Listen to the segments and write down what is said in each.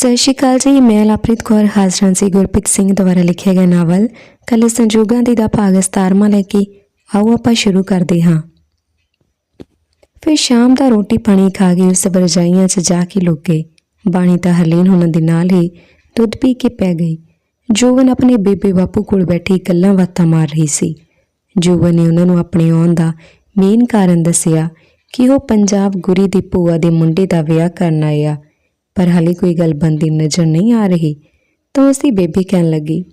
ਸਤਿ ਸ਼੍ਰੀ ਅਕਾਲ ਜੀ, ਮੈਂ ਲਵਪ੍ਰੀਤ ਕੌਰ ਹਾਜ਼ਰਾਂ ਸੀ ਗੁਰਪ੍ਰੀਤ ਸਿੰਘ ਦੁਆਰਾ ਲਿਖਿਆ ਗਿਆ ਨਾਵਲ, ਕੱਲ ਸੰਜੋਗਾਂ ਦੀ ਦਾ ਭਾਗ 17ਵਾਂ ਲੈ ਕੇ ਆਓ ਆਪਾਂ ਸ਼ੁਰੂ ਕਰਦੇ ਹਾਂ। ਫਿਰ ਸ਼ਾਮ ਦਾ ਰੋਟੀ ਪਾਣੀ ਖਾ ਕੇ ਉਸ ਬਰਜਾਈਆਂ 'ਚ ਜਾ ਕੇ ਲੁਕ ਗਏ। ਬਾਣੀ ਤਾਂ ਹਰਲੀਨ ਉਹਨਾਂ ਦੇ ਨਾਲ ਹੀ ਦੁੱਧ ਪੀ ਕੇ ਪੈ ਗਈ। ਜੋਵਨ ਆਪਣੇ ਬੇਬੇ ਬਾਪੂ ਕੋਲ ਬੈਠੀ ਗੱਲਾਂ ਬਾਤਾਂ ਮਾਰ ਰਹੀ ਸੀ। ਜੋਵਨ ਨੇ ਉਹਨਾਂ ਨੂੰ ਆਪਣੇ ਆਉਣ ਦਾ ਮੇਨ ਕਾਰਨ ਦੱਸਿਆ ਕਿ ਉਹ ਪੰਜਾਬ ਗੁਰੀ ਦੀ ਭੂਆ ਦੇ ਮੁੰਡੇ ਦਾ ਵਿਆਹ ਕਰਨ ਆਇਆ। ਪਰ ਹਾਲੇ ਕੋਈ ਗੱਲ ਬੰਦੀ ਨਜ਼ਰ ਨਹੀਂ ਆ ਰਹੀ। ਤਾਂ ਉਸਦੀ ਬੇਬੀ ਕਹਿਣ ਲੱਗੀ,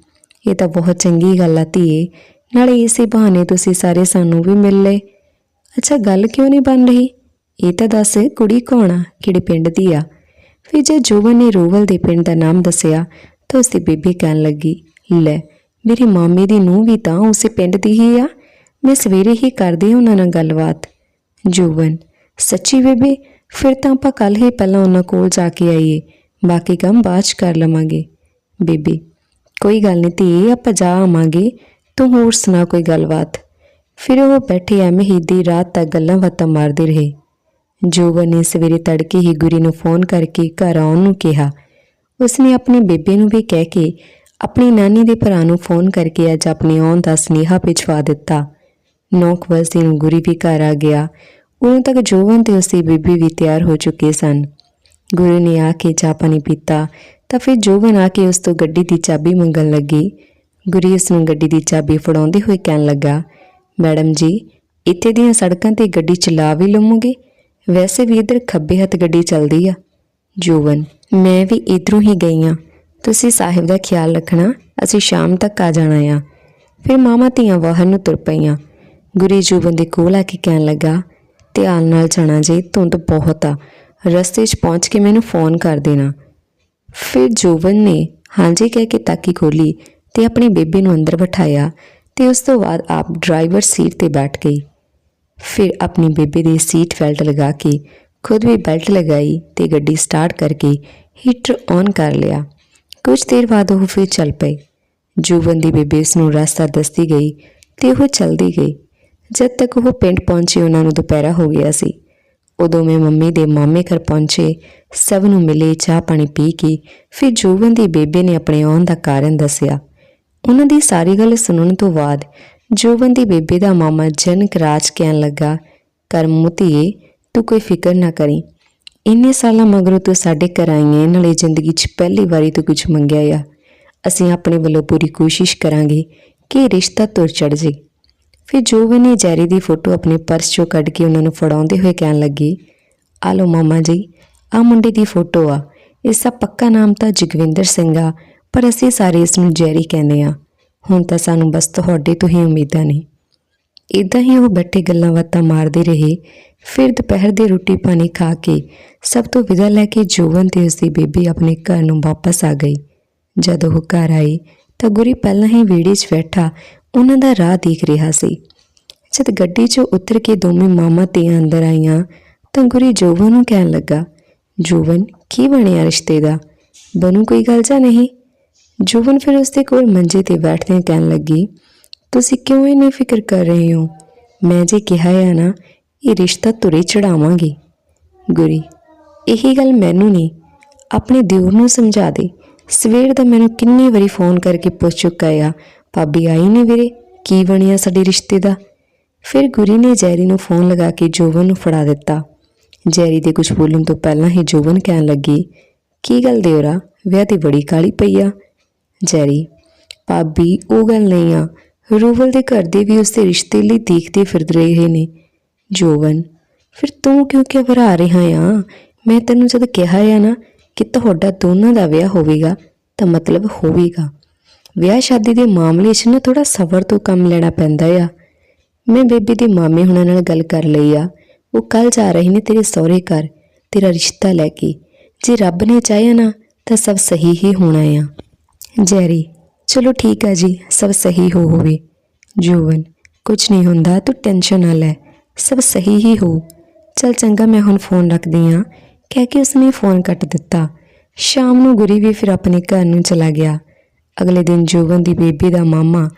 ਇਹ ਤਾਂ ਬਹੁਤ ਚੰਗੀ ਗੱਲ ਆ ਧੀਏ, ਨਾਲੇ ਇਸੇ ਬਹਾਨੇ ਤੁਸੀਂ ਸਾਰੇ ਸਾਨੂੰ ਵੀ ਮਿਲ ਲਏ। ਅੱਛਾ, ਗੱਲ ਕਿਉਂ ਨਹੀਂ ਬਣ ਰਹੀ? ਇਹ ਤਾਂ ਦੱਸ, ਕੁੜੀ ਕੌਣ ਆ? ਕਿਹੜੇ ਪਿੰਡ ਦੀ ਆ? ਫਿਰ ਜੇ ਜੋਬਨ ਨੇ ਰੋਵਲ ਦੇ ਪਿੰਡ ਦਾ ਨਾਮ ਦੱਸਿਆ, ਤਾਂ ਉਸਦੀ ਬੇਬੀ ਕਹਿਣ ਲੱਗੀ, ਲੈ, ਮੇਰੀ ਮਾਮੀ ਦੀ ਨੂੰਹ ਵੀ ਤਾਂ ਉਸੇ ਪਿੰਡ ਦੀ ਹੀ ਆ। ਮੈਂ ਸਵੇਰੇ ਹੀ ਕਰਦੀ ਉਹਨਾਂ ਨਾਲ ਗੱਲਬਾਤ। ਜੋਬਨ, ਸੱਚੀ ਬੇਬੇ ਫਿਰ ਤਾਂ ਆਪਾਂ ਕੱਲ ਹੀ ਪਹਿਲਾਂ ਉਹਨਾਂ ਕੋਲ ਜਾ ਕੇ ਆਈਏ, ਬਾਕੀ ਕੰਮ ਬਾਅਦ 'ਚ ਕਰ ਲਵਾਂਗੇ। ਬੀਬੀ, ਕੋਈ ਗੱਲ ਨਹੀਂ ਧੀਏ ਆਪਾਂ ਜਾ ਆਵਾਂਗੇ। ਤੂੰ ਹੋਰ ਸੁਣਾ ਕੋਈ ਗੱਲਬਾਤ। ਫਿਰ ਉਹ ਬੈਠੇ ਐਵੇਂ ਹੀ ਦੀ ਰਾਤ ਤੱਕ ਗੱਲਾਂ ਬਾਤਾਂ ਮਾਰਦੇ ਰਹੇ। ਜੋਬਨ ਨੇ ਸਵੇਰੇ ਤੜਕੇ ਹੀ ਗੁਰੀ ਨੂੰ ਫੋਨ ਕਰਕੇ ਘਰ ਆਉਣ ਨੂੰ ਕਿਹਾ। ਉਸਨੇ ਆਪਣੀ ਬੇਬੇ ਨੂੰ ਵੀ ਕਹਿ ਕੇ ਆਪਣੀ ਨਾਨੀ ਦੇ ਭਰਾ ਨੂੰ ਫੋਨ ਕਰਕੇ ਅੱਜ ਆਪਣੇ ਆਉਣ ਦਾ ਸੁਨੇਹਾ ਭਿਜਵਾ ਦਿੱਤਾ। ਨੌ ਕੁ ਵਜੇ ਨੂੰ ਗੁਰੀ ਵੀ ਘਰ ਆ ਗਿਆ। ਉਦੋਂ ਤੱਕ ਜੋਵਨ ਤੇ ਉਸਦੀ ਬੀਬੀ ਵੀ ਤਿਆਰ ਹੋ ਚੁੱਕੇ ਸਨ। ਗੁਰੂ ਨੇ ਆ ਕੇ ਚਾਹ ਪਾਣੀ ਪੀਤਾ, ਤਾਂ ਫਿਰ ਜੋਵਨ ਆ ਕੇ ਉਸ ਤੋਂ ਗੱਡੀ ਦੀ ਚਾਬੀ ਮੰਗਣ ਲੱਗੀ। ਗੁਰੀ ਉਸ ਨੂੰ ਗੱਡੀ ਦੀ ਚਾਬੀ ਫੜਾਉਂਦੇ ਹੋਏ ਕਹਿਣ ਲੱਗਾ, ਮੈਡਮ ਜੀ, ਇੱਥੇ ਦੀਆਂ ਸੜਕਾਂ ਤੇ ਗੱਡੀ ਚਲਾ ਵੀ ਲਵੋਗੇ? ਵੈਸੇ ਵੀ ਇਧਰ ਖੱਬੇ ਹੱਥ ਗੱਡੀ ਚੱਲਦੀ ਆ। ਜੋਵਨ, ਮੈਂ ਵੀ ਇਧਰੋਂ ਹੀ ਗਈ ਆ। ਤੁਸੀਂ ਸਾਹਿਬ ਦਾ ਖਿਆਲ ਰੱਖਣਾ, ਅਸੀਂ ਸ਼ਾਮ ਤੱਕ ਆ ਜਾਣਾ ਆ। ਫਿਰ ਮਾਮਾ ਧੀਆਂ ਵਾਹਨ ਨੂੰ ਤੁਰ ਪਈਆਂ। ਗੁਰੀ ਜੋਵਨ ਦੇ ਕੋਲ ਆ ਕੇ ਕਹਿਣ ਲੱਗਾ ਧਿਆਨ ਨਾਲ ਜਾਣਾ ਜੀ, ਧੁੰਦ ਬਹੁਤ ਆ। ਰਸਤੇ 'ਚ ਪਹੁੰਚ ਕੇ ਮੈਨੂੰ ਫੋਨ ਕਰ ਦੇਣਾ। ਫਿਰ ਜੋਬਨ ਨੇ ਹਾਂਜੀ ਕਹਿ ਕੇ ਤਾਕੀ ਖੋਲੀ ਤੇ ਆਪਣੀ ਬੇਬੇ ਨੂੰ ਅੰਦਰ ਬਿਠਾਇਆ ਤੇ ਉਸ ਤੋਂ ਬਾਅਦ ਆਪ ਡਰਾਈਵਰ ਸੀਟ ਤੇ ਬੈਠ ਗਈ। ਫਿਰ ਆਪਣੀ ਬੇਬੀ ਦੀ ਸੀਟ ਬੈਲਟ ਲਗਾ ਕੇ ਖੁਦ ਵੀ ਬੈਲਟ ਲਗਾਈ ਤੇ ਗੱਡੀ ਸਟਾਰਟ ਕਰਕੇ ਹੀਟਰ ਔਨ ਕਰ ਲਿਆ। ਕੁਝ ਦੇਰ ਬਾਅਦ ਉਹ ਫਿਰ ਚੱਲ ਪਈ ਜੂਵਨ ਦੀ ਬੇਬੀ ਉਸ ਨੂੰ ਰਸਤਾ ਦੱਸਦੀ ਗਈ ਤੇ ਉਹ ਚਲਦੀ ਗਈ। ਜਦ ਤੱਕ ਉਹ ਪਿੰਡ ਪਹੁੰਚੇ, ਉਹਨਾਂ ਨੂੰ ਦੁਪਹਿਰਾ ਹੋ ਗਿਆ ਸੀ। ਉਦੋਂ ਮੈਂ ਮੰਮੀ ਦੇ ਮਾਮੇ ਘਰ ਪਹੁੰਚੇ। ਸਭ ਨੂੰ ਮਿਲੇ, ਚਾਹ ਪਾਣੀ ਪੀ ਕੇ, ਫਿਰ ਜੋਬਨ ਦੀ ਬੇਬੇ ਨੇ ਆਪਣੇ ਆਉਣ ਦਾ ਕਾਰਨ ਦੱਸਿਆ। ਉਹਨਾਂ ਦੀ ਸਾਰੀ ਗੱਲ ਸੁਣਨ ਤੋਂ ਬਾਅਦ ਜੋਬਨ ਦੀ ਬੇਬੇ ਦਾ ਮਾਮਾ ਜਨਕ ਰਾਜ ਕਹਿਣ ਲੱਗਾ ਕਰਮੁਤੀਏ ਤੂੰ ਕੋਈ ਫਿਕਰ ਨਾ ਕਰੀ। ਇੰਨੇ ਸਾਲਾਂ ਮਗਰੋਂ ਤੂੰ ਸਾਡੇ ਘਰ ਆਈ ਹੈ ਨਾਲੇ ਜ਼ਿੰਦਗੀ 'ਚ ਪਹਿਲੀ ਵਾਰੀ ਤੂੰ ਕੁਝ ਮੰਗਿਆ ਆ। ਅਸੀਂ ਆਪਣੇ ਵੱਲੋਂ ਪੂਰੀ ਕੋਸ਼ਿਸ਼ ਕਰਾਂਗੇ ਕਿ ਰਿਸ਼ਤਾ ਤੁਰ ਚੜ ਜੇ ਫਿਰ ਜੋਬਨ ਨੇ ਜੈਰੀ ਦੀ ਫੋਟੋ ਆਪਣੇ ਪਰਸ 'ਚੋਂ ਕੱਢ ਕੇ ਉਹਨਾਂ ਨੂੰ ਫੜਾਉਂਦੇ ਹੋਏ ਕਹਿਣ ਲੱਗੀ, ਆ ਲਓ ਮਾਮਾ ਜੀ ਆ ਮੁੰਡੇ ਦੀ ਫੋਟੋ ਆ। ਇਸ ਦਾ ਪੱਕਾ ਨਾਮ ਤਾਂ ਜਗਵਿੰਦਰ ਸਿੰਘ ਆ, ਪਰ ਅਸੀਂ ਸਾਰੇ ਇਸ ਨੂੰ ਜੈਰੀ ਕਹਿੰਦੇ ਆ। ਹੁਣ ਤਾਂ ਸਾਨੂੰ ਬਸ ਤੁਹਾਡੇ ਤੋਂ ਹੀ ਉਮੀਦਾਂ ਨੇ। ਇਦਾਂ ਹੀ ਉਹ ਬੈਠੇ ਗੱਲਾਂ ਬਾਤਾਂ ਮਾਰਦੇ ਰਹੇ, ਫਿਰ ਦੁਪਹਿਰ ਦੀ ਰੋਟੀ ਪਾਣੀ ਖਾ ਕੇ ਸਭ ਤੋਂ ਵਿਦਾ ਲੈ ਕੇ ਜੋਵਨ ਤੇ ਉਸਦੀ ਬੇਬੀ ਆਪਣੇ ਘਰ ਨੂੰ ਵਾਪਸ ਆ ਗਈ। ਜਦ ਉਹ ਘਰ ਆਈ ਤਾਂ ਗੁਰੀ ਪਹਿਲਾਂ ਹੀ ਵਿਹੜੇ 'ਚ ਬੈਠਾ ਉਹਨਾਂ ਦਾ ਰਾਹ ਦੇਖ ਰਿਹਾ ਸੀ। ਜਦ ਗੱਡੀ 'ਚੋਂ ਉਤਰ ਕੇ ਦੋਵੇਂ ਮਾਮਾ ਤੇ ਅੰਦਰ ਆਈਆਂ ਤਾਂ ਗੁਰੀ ਜੋਵਨ ਨੂੰ ਕਹਿਣ ਲੱਗਾ ਜੋਵਨ ਕੀ ਬਣਿਆ ਰਿਸ਼ਤੇ ਦਾ? ਬਣੂ ਕੋਈ ਗੱਲ ਜਾਂ ਨਹੀਂ? ਜੋਵਨ ਫਿਰ ਉਸਦੇ ਕੋਲ ਮੰਜੇ ਤੇ ਬੈਠਦੇ ਕਹਿਣ ਲੱਗੀ, ਤੁਸੀਂ ਕਿਉਂ ਇੰਨੀ ਫਿਕਰ ਕਰ ਰਹੇ ਹੋ? ਮੈਂ ਜੇ ਕਿਹਾ ਹੈ ਨਾ, ਇਹ ਰਿਸ਼ਤਾ ਤੁਰੇ ਚੜਾਵਾਂਗੇ। ਗੁਰੀ, ਇਹੀ ਗੱਲ ਮੈਨੂੰ ਨਹੀਂ, ਆਪਣੇ ਦਿਓਰ ਨੂੰ ਸਮਝਾ ਦੇ। ਸਵੇਰ ਦਾ ਮੈਨੂੰ ਕਿੰਨੀ ਵਾਰੀ ਫੋਨ ਕਰਕੇ ਪੁੱਛ ਚੁੱਕਾ ਆ ਭਾਬੀ ਆਈ ਨਹੀਂ ਵੀਰੇ, ਕੀ ਬਣਿਆ ਸਾਡੇ ਰਿਸ਼ਤੇ ਦਾ? ਫਿਰ ਗੁਰੀ ਨੇ ਜੈਰੀ ਨੂੰ ਫੋਨ ਲਗਾ ਕੇ ਜੋਵਨ ਨੂੰ ਫੜਾ ਦਿੱਤਾ। ਜੈਰੀ ਦੇ ਕੁਝ ਬੋਲਣ ਤੋਂ ਪਹਿਲਾਂ ਹੀ ਜੋਵਨ ਕਹਿਣ ਲੱਗੀ, ਕੀ ਗੱਲ ਦਿਓਰਾ, ਵਿਆਹ ਤੇ ਬੜੀ ਕਾਲੀ ਪਈ ਆ? ਜੈਰੀ ਭਾਬੀ, ਉਹ ਗੱਲ ਨਹੀਂ ਆ। ਰੂਵਲ ਦੇ ਘਰ ਦੇ ਵੀ ਉਸਦੇ ਰਿਸ਼ਤੇ ਲਈ ਦੇਖਦੇ ਫਿਰਦ ਰਹੇ ਨੇ। ਜੋਵਨ ਫਿਰ ਤੂੰ ਕਿਉਂ ਘਬਰਾ ਰਿਹਾ ਆ? ਮੈਂ ਤੈਨੂੰ ਜਦ ਕਿਹਾ ਆ ਨਾ ਕਿ ਤੁਹਾਡਾ ਦੋਨਾਂ ਦਾ ਵਿਆਹ ਹੋਵੇਗਾ, ਤਾਂ ਮਤਲਬ ਹੋਵੇਗਾ। ਵਿਆਹ ਸ਼ਾਦੀ ਦੇ ਮਾਮਲੇ 'ਚ ਨਾ ਥੋੜਾ ਸਬਰ ਤੋਂ ਕੰਮ ਲੈਣਾ ਪੈਂਦਾ ਆ। ਮੈਂ ਬੇਬੀ ਦੇ ਮਾਮੇ ਹੁਣਾਂ ਨਾਲ ਗੱਲ ਕਰ ਲਈ ਆ। ਉਹ ਕੱਲ ਜਾ ਰਹੇ ਨੇ ਤੇਰੇ ਸਹੁਰੇ ਘਰ, ਤੇਰਾ ਰਿਸ਼ਤਾ ਲੈ ਕੇ। ਜੇ ਰੱਬ ਨੇ ਚਾਹਿਆ ਨਾ, ਤਾਂ ਸਭ ਸਹੀ ਹੀ ਹੋਣਾ ਆ। ਜੈਰੀ, ਚਲੋ ਠੀਕ ਆ ਜੀ, ਸਭ ਸਹੀ ਹੋ ਹੋਵੇ। ਜੋਵਨ ਕੁਝ ਨਹੀਂ ਹੁੰਦਾ, ਤੂੰ ਟੈਨਸ਼ਨ ਨਾ ਲੈ, ਸਭ ਸਹੀ ਹੀ ਹੋ। ਚਲ ਚੰਗਾ, ਮੈਂ ਹੁਣ ਫੋਨ ਰੱਖਦੀ ਆ। ਕਹਿ ਕੇ ਉਸਨੇ ਫੋਨ ਕੱਟ ਦਿੱਤਾ। ਸ਼ਾਮ ਨੂੰ ਗੁਰੀ ਵੀ ਫਿਰ ਆਪਣੇ ਘਰ ਨੂੰ ਚਲਾ ਗਿਆ। ਅਗਲੇ ਦਿਨ ਜੋਵਨ ਦੀ ਬੇਬੀ ਦਾ ਮਾਮਾ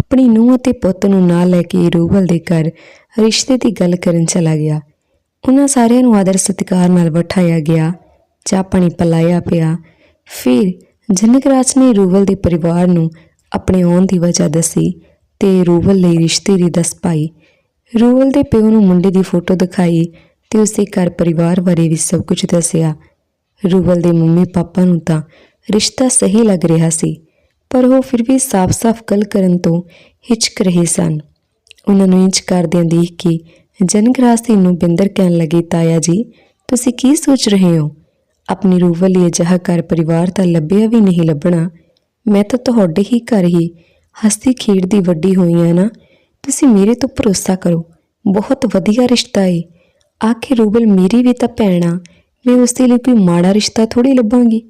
ਆਪਣੀ ਨੂੰਹ ਅਤੇ ਪੁੱਤ ਨੂੰ ਨਾਲ ਲੈ ਕੇ ਰੂਬਲ ਦੇ ਘਰ ਰਿਸ਼ਤੇ ਦੀ ਗੱਲ ਕਰਨ ਚਲਾ ਗਿਆ। ਉਹਨਾਂ ਸਾਰਿਆਂ ਨੂੰ ਆਦਰ ਸਤਿਕਾਰ ਨਾਲ ਬਿਠਾਇਆ ਗਿਆ। ਚਾਹ ਪਾਣੀ ਪਲਾਇਆ ਪਿਆ। ਫਿਰ ਜਨਕ ਰਾਜ ਨੇ ਰੂਬਲ ਦੇ ਪਰਿਵਾਰ ਨੂੰ ਆਪਣੇ ਆਉਣ ਦੀ ਵਜ੍ਹਾ ਦੱਸੀ ਤੇ ਰੂਬਲ ਲਈ ਰਿਸ਼ਤੇ ਦੀ ਦੱਸ ਪਾਈ। ਰੂਬਲ ਦੇ ਪਿਓ ਨੂੰ ਮੁੰਡੇ ਦੀ ਫੋਟੋ ਦਿਖਾਈ ਤੇ ਉਸਦੇ ਘਰ ਪਰਿਵਾਰ ਬਾਰੇ ਵੀ ਸਭ ਕੁਝ ਦੱਸਿਆ। ਰੂਬਲ ਦੇ ਮੰਮੀ ਪਾਪਾ ਨੂੰ ਤਾਂ ਰਿਸ਼ਤਾ ਸਹੀ ਲੱਗ ਰਿਹਾ ਸੀ। ਪਰ ਉਹ ਫਿਰ ਵੀ ਸਾਫ਼-ਸਾਫ਼ ਗੱਲ ਕਰਨ ਤੋਂ ਹਿਚਕ ਰਹੇ ਸਨ। ਉਹਨਾਂ ਨੂੰ ਇੰਚ ਕਰਦਿਆਂ ਦੇਖ ਕੇ ਜਨਗਰਾਸੀ ਨੂੰ ਬਿੰਦਰ ਕਹਿਣ ਲੱਗੇ, ਤਾਇਆ ਜੀ, ਤੁਸੀਂ ਕੀ ਸੋਚ ਰਹੇ ਹੋ? ਆਪਣੀ ਰੂਵਲ ਲਈ ਅਜਿਹਾ ਘਰ ਪਰਿਵਾਰ ਤਾਂ ਲੱਭਿਆ ਵੀ ਨਹੀਂ ਲੱਭਣਾ। ਮੈਂ ਤਾਂ ਤੁਹਾਡੇ ਹੀ ਘਰ ਹੀ ਹਸਤੀ ਖੇਡਦੀ ਵੱਡੀ ਹੋਈ ਆ ਨਾ। ਤੁਸੀਂ ਮੇਰੇ ਤੋਂ ਭਰੋਸਾ ਕਰੋ, ਬਹੁਤ ਵਧੀਆ ਰਿਸ਼ਤਾ ਏ। ਆਖਿਰ ਰੂਬਲ, ਮੇਰੀ ਵੀ ਤਾਂ ਭੈਣ ਆ, ਮੈਂ ਉਸ ਦੇ ਲਈ ਕੋਈ ਮਾੜਾ ਰਿਸ਼ਤਾ ਥੋੜੀ ਲੱਭਾਂਗੀ।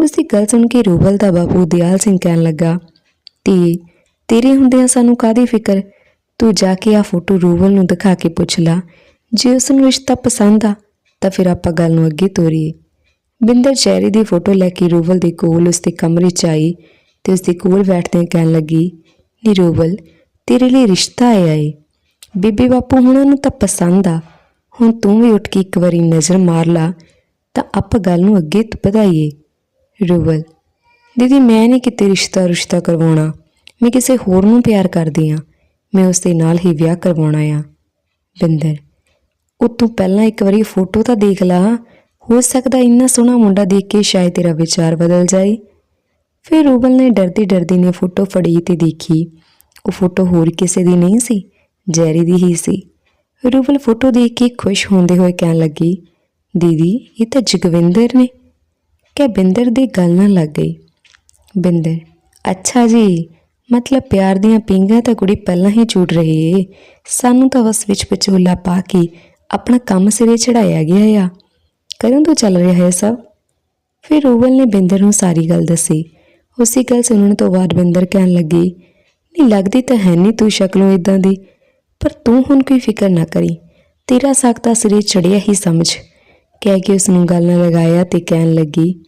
ਉਸ ਦੀ ਗੱਲ ਸੁਣ ਕੇ ਰੂਬਲ ਦਾ ਬਾਪੂ ਦਿਆਲ ਸਿੰਘ ਕਹਿਣ ਲੱਗਾ ਤੇ ਤੇਰੇ ਹੁੰਦਿਆਂ ਸਾਨੂੰ ਕਾਦੀ ਫਿਕਰ? ਤੂੰ ਜਾ ਕੇ ਆ ਫੋਟੋ ਰੂਬਲ ਨੂੰ ਦਿਖਾ ਕੇ ਪੁੱਛ ਲਾ। ਜੇ ਉਸ ਨੂੰ ਰਿਸ਼ਤਾ ਪਸੰਦ ਆ, ਤਾਂ ਫਿਰ ਆਪਾਂ ਗੱਲ ਨੂੰ ਅੱਗੇ ਤੋਰੀਏ। ਬਿੰਦਰ ਚਿਹਰੇ ਦੀ ਫੋਟੋ ਲੈ ਕੇ ਰੂਬਲ ਦੇ ਕੋਲ ਉਸ ਦੇ ਕਮਰੇ 'ਚ ਆਈ ਤੇ ਉਸ ਦੇ ਕੋਲ ਬੈਠਦਿਆਂ ਕਹਿਣ ਲੱਗੀ, ਨੀ ਰੂਬਲ, ਤੇਰੇ ਲਈ ਰਿਸ਼ਤਾ ਆਇਆ ਏ। ਬੀਬੀ ਬਾਪੂ ਹੁਣਾਂ ਨੂੰ ਤਾਂ ਪਸੰਦ ਆ। ਹੁਣ ਤੂੰ ਵੀ ਉੱਠ ਕੇ ਇੱਕ ਵਾਰੀ ਨਜ਼ਰ ਮਾਰ ਲਾ, ਤਾਂ ਆਪਾਂ ਗੱਲ ਨੂੰ ਅੱਗੇ ਵਧਾਈਏ। ਰੂਬਲ ਦੀਦੀ, ਮੈਂ ਨਹੀਂ ਕਿਤੇ ਰਿਸ਼ਤਾ ਰਿਸ਼ਤਾ ਕਰਵਾਉਣਾ। ਮੈਂ ਕਿਸੇ ਹੋਰ ਨੂੰ ਪਿਆਰ ਕਰਦੀ ਆ ਮੈਂ ਉਸ ਦੇ ਨਾਲ ਹੀ ਵਿਆਹ ਕਰਵਾਉਣਾ ਆ ਬਿੰਦਰ, ਉਹ ਤੂੰ ਪਹਿਲਾਂ ਇੱਕ ਵਾਰੀ ਫੋਟੋ ਤਾਂ ਦੇਖ ਲਾ। ਹੋ ਸਕਦਾ ਇੰਨਾ ਸੋਹਣਾ ਮੁੰਡਾ ਦੇਖ ਕੇ ਸ਼ਾਇਦ ਤੇਰਾ ਵਿਚਾਰ ਬਦਲ ਜਾਏ। ਫਿਰ ਰੂਬਲ ਨੇ ਡਰਦੀ ਡਰਦੀ ਨੇ ਫੋਟੋ ਫੜੀ ਤੇ ਦੇਖੀ। ਉਹ ਫੋਟੋ ਹੋਰ ਕਿਸੇ ਦੀ ਨਹੀਂ ਸੀ ਜੈਰੀ ਦੀ ਹੀ ਸੀ। ਰੂਬਲ ਫੋਟੋ ਦੇਖ ਕੇ ਖੁਸ਼ ਹੁੰਦੇ ਹੋਏ ਕਹਿਣ ਲੱਗੀ, ਦੀਦੀ, ਇਹ ਤਾਂ ਜਗਵਿੰਦਰ ਨੇ। ਕਿ ਬਿੰਦਰ ਦੀ ਗੱਲ ਨਾ ਲੱਗ ਗਈ। ਬਿੰਦਰ, ਅੱਛਾ ਜੀ, ਮਤਲਬ ਪਿਆਰ ਦੀਆਂ ਪਿੰਗਾਂ ਤਾਂ ਕੁੜੀ ਪਹਿਲਾਂ ਹੀ ਝੂਟ ਰਹੀ ਏ। ਸਾਨੂੰ ਤਾਂ ਬਸ ਵਿੱਚ ਵਿਚੋਲਾ ਪਾ ਕੇ ਆਪਣਾ ਕੰਮ ਸਿਰੇ ਚੜਾਇਆ ਗਿਆ ਆ। ਕਦੋਂ ਤੋਂ ਚੱਲ ਰਿਹਾ ਹੈ ਸਭ। ਫਿਰ ਰੂਬਲ ਨੇ ਬਿੰਦਰ ਨੂੰ ਸਾਰੀ ਗੱਲ ਦੱਸੀ। ਉਸੇ ਗੱਲ ਸੁਣਨ ਤੋਂ ਬਾਅਦ ਬਿੰਦਰ ਕਹਿਣ ਲੱਗੀ, ਨਹੀਂ, ਲੱਗਦੀ ਤਾਂ ਹੈ ਨਹੀਂ ਤੂੰ ਸ਼ਕਲੋਂ ਇਦਾਂ ਦੀ। ਪਰ ਤੂੰ ਹੁਣ ਕੋਈ ਫਿਕਰ ਨਾ ਕਰੀ। ਤੇਰਾ ਸਾਖਤਾ ਸਿਰੇ ਚੜਿਆ ਹੀ ਸਮਝ। ਕਹਿ ਕੇ ਉਸ ਨੂੰ ਗੱਲ ਨਾਲ ਲਗਾਇਆ ਤੇ ਕਹਿਣ ਲੱਗੀ